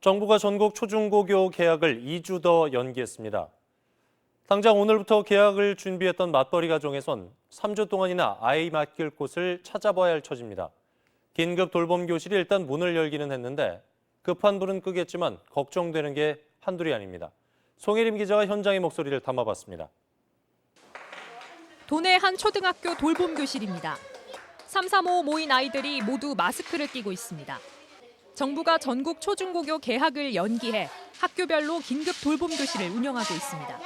정부가 전국 초중고교 개학을 2주 더 연기했습니다. 당장 오늘부터 개학을 준비했던 맞벌이 가정에선 3주 동안이나 아이 맡길 곳을 찾아봐야 할 처지입니다. 긴급 돌봄 교실이 일단 문을 열기는 했는데 급한 불은 끄겠지만 걱정되는 게 한둘이 아닙니다. 송혜림 기자가 현장의 목소리를 담아봤습니다. 도내 한 초등학교 돌봄 교실입니다. 3, 3, 5 모인 아이들이 모두 마스크를 끼고 있습니다. 정부가 전국 초중고교 개학을 연기해 학교별로 긴급 돌봄 교실을 운영하고 있습니다.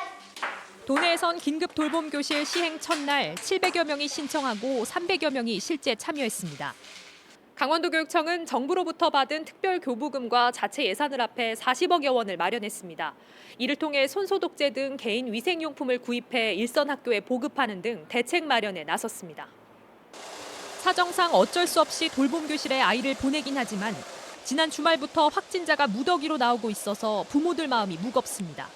도내에선 긴급 돌봄 교실 시행 첫날 700여 명이 신청하고 300여 명이 실제 참여했습니다. 강원도 교육청은 정부로부터 받은 특별 교부금과 자체 예산을 합해 40억여 원을 마련했습니다. 이를 통해 손소독제 등 개인 위생용품을 구입해 일선 학교에 보급하는 등 대책 마련에 나섰습니다. 사정상 어쩔 수 없이 돌봄 교실에 아이를 보내긴 하지만 지난 주말부터 확진자가 무더기로 나오고 있어서 부모들 마음이 무겁습니다.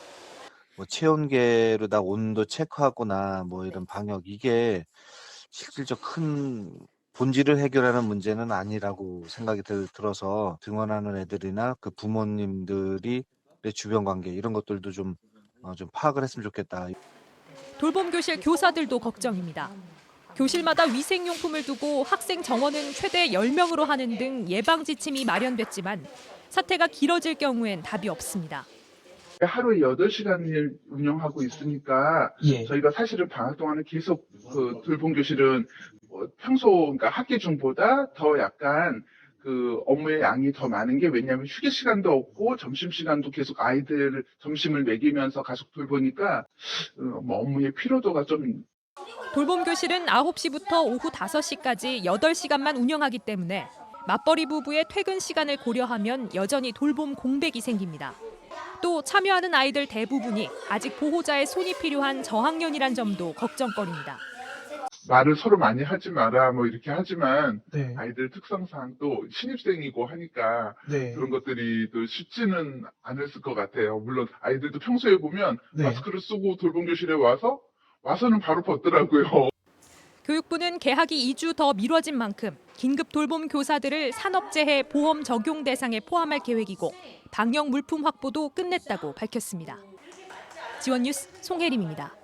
뭐 체온계로 다 온도 체크하거나 뭐 이런 방역 이게 실질적 큰 본질을 해결하는 문제는 아니라고 생각이 들, 들어서 등원하는 애들이나 그 부모님들이 내 주변 관계 이런 것들도 좀, 어, 좀 파악을 했으면 좋겠다. 돌봄 교실 교사들도 걱정입니다. 교실마다 위생용품을 두고 학생 정원은 최대 10명으로 하는 등 예방 지침이 마련됐지만 사태가 길어질 경우엔 답이 없습니다. 하루에 8시간을 운영하고 있으니까 예. 저희가 사실은 방학 동안은 계속 그 돌봄 교실은 뭐 평소 그러니까 학기 중보다 더 약간 그 업무의 양이 더 많은 게 왜냐하면 휴게 시간도 없고 점심 시간도 계속 아이들 점심을 먹이면서 가족 돌보니까 어, 뭐 업무의 피로도가 좀 돌봄 교실은 9시부터 오후 5시까지 8시간만 운영하기 때문에 맞벌이 부부의 퇴근 시간을 고려하면 여전히 돌봄 공백이 생깁니다. 또 참여하는 아이들 대부분이 아직 보호자의 손이 필요한 저학년이란 점도 걱정거리입니다. 말을 서로 많이 하지 마라 뭐 이렇게 하지만 네. 아이들 특성상 또 신입생이고 하니까 네. 그런 것들이 또 쉽지는 않았을 것 같아요. 물론 아이들도 평소에 보면 네. 마스크를 쓰고 돌봄 교실에 와서 와서는 바로 벗더라고요. 교육부는 개학이 2주 더 미뤄진 만큼 긴급 돌봄 교사들을 산업재해 보험 적용 대상에 포함할 계획이고 방역 물품 확보도 끝냈다고 밝혔습니다. 지원 뉴스 송혜림입니다.